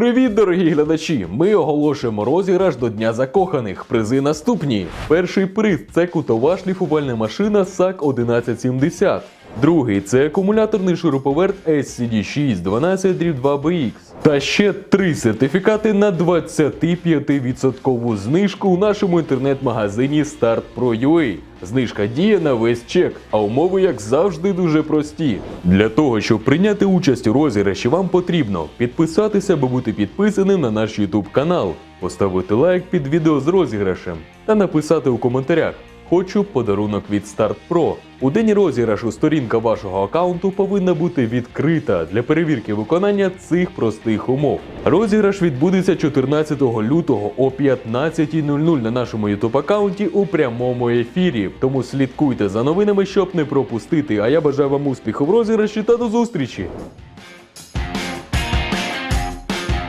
Привіт, дорогі глядачі! Ми оголошуємо розіграш до Дня закоханих. Призи наступні. Перший приз це кутова шліфувальна машина САК 1170. Другий це акумуляторний шуруповерт SCD6 12 2 bx Та ще три сертифікати на 25% знижку у нашому інтернет-магазині Start Pro UA. Знижка діє на весь чек, а умови, як завжди, дуже прості. Для того, щоб прийняти участь у розіграші, вам потрібно підписатися або бути підписаним на наш YouTube канал, поставити лайк під відео з розіграшем та написати у коментарях. Хочу подарунок від Start Pro. У день розіграшу сторінка вашого аккаунту повинна бути відкрита для перевірки виконання цих простих умов. Розіграш відбудеться 14 лютого о 15.00 на нашому YouTube аккаунті у прямому ефірі. Тому слідкуйте за новинами, щоб не пропустити. А я бажаю вам успіху в розіграші та до зустрічі!